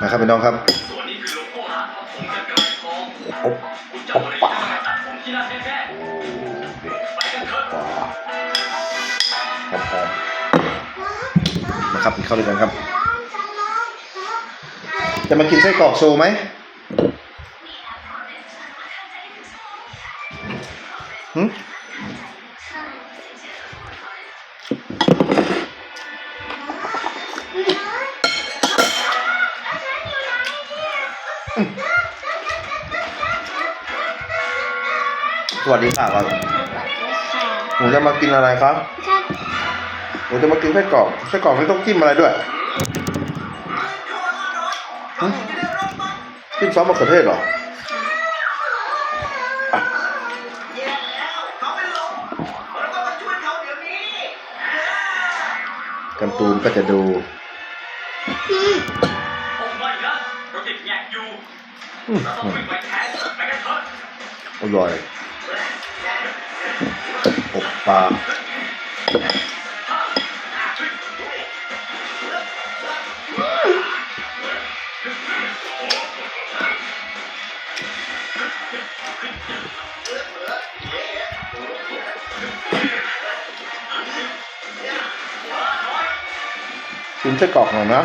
มาครับพี่น้องครับส่วนนี้คือหลวงพ่อร้านของผมจะกลายทองโอ๊บคุณจะโอ๊บบริป่าจาคตัดผมที่นาแน่โอ้เด็กๆไปกันเถอะป่าหอมหอมมาครับกินข้าวด้วยกันครับ จะมากินไส้กรอกโชว์ไหมหึส วัสดีค่ะครับหนูจะมากินอะไรครับครับหนูจะมากินไส้กรอกไส้กรอกไม่ต้องจิ้มอะไรด้วยหึจิ้มซอสมะเขือเทศเหรออะแย่แล้วเขาเป็นลมเราต้องมาช่วยเขาเดี๋ยวนี้การ์ตูนก็จะดูโอ้ไม่นะเราติดแงกอยู่ อื้อเร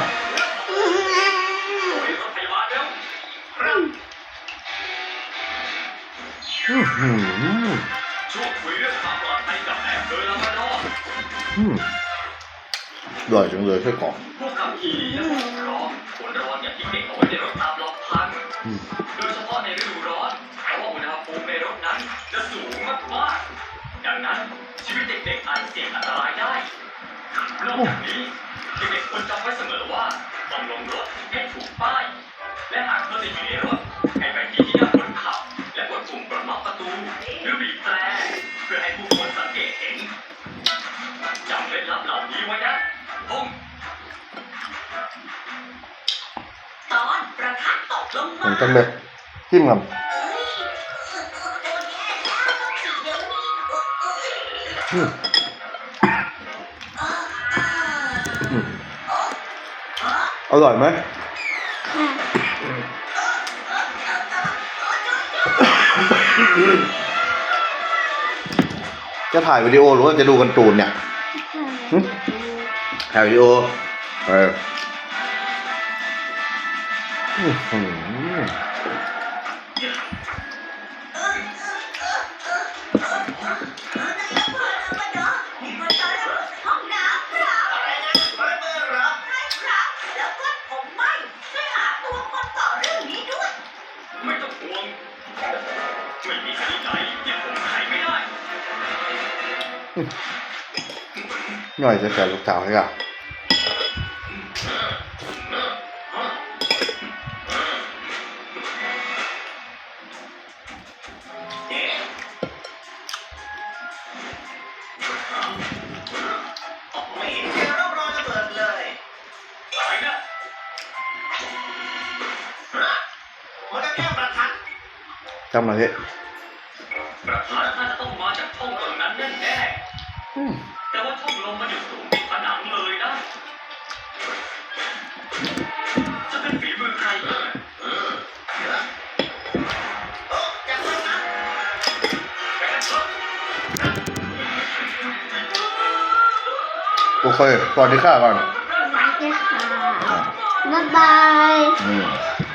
ช่วยคุยเรื่องความปลอดภัยกับแอบเบอร์ลามาดอร์อร่อยจังเลยไส้กรอกผู้ขับขี่และผู้ปกครองควรระวังอย่าทิ้งเด็กเอาไว้ในรถตามลำพังโดยเฉพาะในฤดูร้อนเพราะว่าอุณหภูมิในรถนั้นจะสูงมากๆดังนั้นชีวิตเด็กๆอาจเสี่ยงอันตรายได้นอกจากนี้เด็กๆควรจำไว้เสมอว่าต้องลงรถให้ถูกป้าย ตอนประทัดตกลงเหมามือนกันเลยจิ้มกับเฮ้ยโดนแย่แล้วต้องขี่เดี๋ยวนี้อืมเออเอออืมเอออร่อยไหมจะถ่ายวิดีโอหรือว่าจะดูกันตูนเนี่ยหึถ่ายวิดีโอเออ อื้อหือมีคนตายแล้วห้องน้ำครับอะไรนะระเบิดเหรอใช่ครับแล้วก็ผมไหม่ช่วยหาตัวคนต่อเรื่องนี้ด้วยไม่ต้องห่วงไม่มีคดีไหนที่ผมไขไม่ได้ หน่อยจะแก่ลูกสาวให้อะ ไม่เห็นเจอร่องรอยระเบิดเลยอะไรนะมันก็แค่ประทัดจำหน่อยพี่ ประทัด โอเคสวัสดีค่ะก่อนสวัสดีค่ะบ๊ายบายอืม